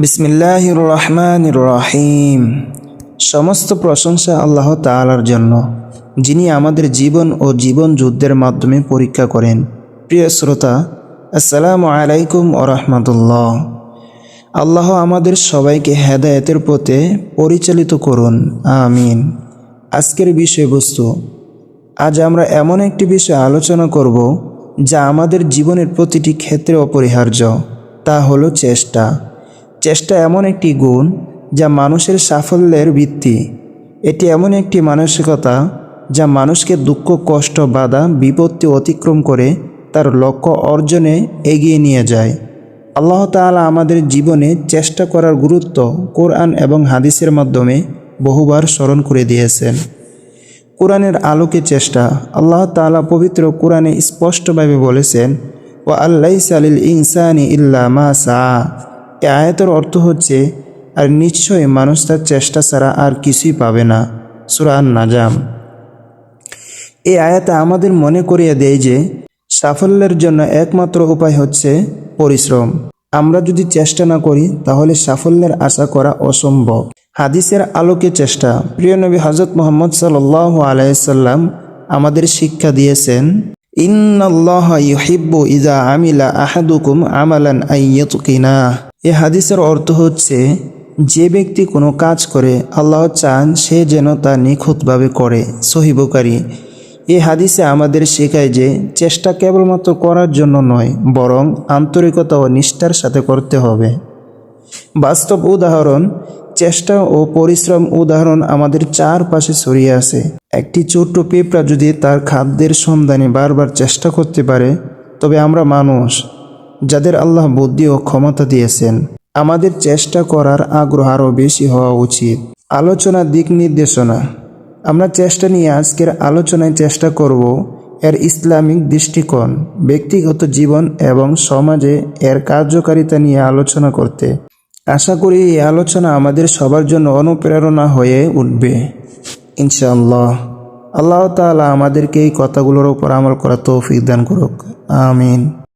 বিসমিল্লাহির রহমানির রহিম সমস্ত প্রশংসা আল্লাহ তাআলার জন্য, যিনি আমাদের জীবন ও জীবন যুদ্ধের মাধ্যমে পরীক্ষা করেন। প্রিয় শ্রোতা, আসসালামু আলাইকুম ও রহমতুল্লাহ। আল্লাহ আমাদের সবাইকে হেদায়েতের পথে পরিচালিত করুন, আমিন। আজকের বিষয়বস্তু, আজ আমরা এমন একটি বিষয় আলোচনা করব, যা আমাদের জীবনের প্রতিটি ক্ষেত্রে অপরিহার্য, তা হলো চেষ্টা। চেষ্টা এমন একটি গুণ যা মানুষের সাফল্যের ভিত্তি। এটি এমন একটি মানসিকতা যা মানুষকে দুঃখ, কষ্ট, বাধা, বিপত্তি অতিক্রম করে তার লক্ষ্য অর্জনে এগিয়ে নিয়ে যায়। আল্লাহ তাআলা আমাদের জীবনে চেষ্টা করার গুরুত্ব কোরআন এবং হাদিসের মাধ্যমে বহুবার স্মরণ করে দিয়েছেন। কোরআনের আলোকে চেষ্টা। আল্লাহ তালা পবিত্র কোরআনে স্পষ্টভাবে বলেছেন ও আল্লাহ সালিল ইনসানি ইল্লা মা সা এ আয়াতের অর্থ হচ্ছে, আর নিশ্চয়ই মানুষ তার চেষ্টা ছাড়া আর কিছুই পাবে না। সুরান নাজাম এই আয়াতে আমাদের মনে করিয়ে দেয় যে, সাফল্যের জন্য একমাত্র উপায় হচ্ছে পরিশ্রম। আমরা যদি চেষ্টা না করি, তাহলে সাফল্যের আশা করা অসম্ভব। হাদিসের আলোকে চেষ্টা। প্রিয় নবী হজরত মোহাম্মদ সাল আলাইসাল্লাম আমাদের শিক্ষা দিয়েছেন, ইন্নাল্লাহ ইউহিব্বু ইজা আমিলা আহাদুকুম আমালান আইয়াতুকিনা এ হাদিসের অর্থ হচ্ছে, যে ব্যক্তি কোনো কাজ করে, আল্লাহ চান সে যেন তা নিখুঁতভাবে করে। সহিবকারী এ হাদিসে আমাদের শেখায় যে, চেষ্টা কেবলমাত্র করার জন্য নয়, বরং আন্তরিকতা ও নিষ্ঠার সাথে করতে হবে। বাস্তব উদাহরণ, চেষ্টা ও পরিশ্রম উদাহরণ আমাদের চারপাশে ছড়িয়ে আছে। একটি ছোট্ট পিঁপড়া যদি তার খাদ্যের সন্ধানে বারবার চেষ্টা করতে পারে, তবে আমরা মানুষ। যাদের আল্লাহ বুদ্ধি ও ক্ষমতা দিয়েছেন, আমাদের চেষ্টা করার আগ্রহ আরও বেশি হওয়া উচিত। আলোচনা দিক নির্দেশনা। আমরা চেষ্টা নিয়ে আজকের আলোচনায় চেষ্টা করব এর ইসলামিক দৃষ্টিকোণ, ব্যক্তিগত জীবন এবং সমাজে এর কার্যকারিতা নিয়ে আলোচনা করতে। আশা করি এই আলোচনা আমাদের সবার জন্য অনুপ্রেরণা হয়ে উঠবে। ইনশাআল্লাহ। আল্লাহ তাআলা আমাদেরকে এই কথাগুলোর উপর আমল করা তৌফিক দান করুক। আমিন।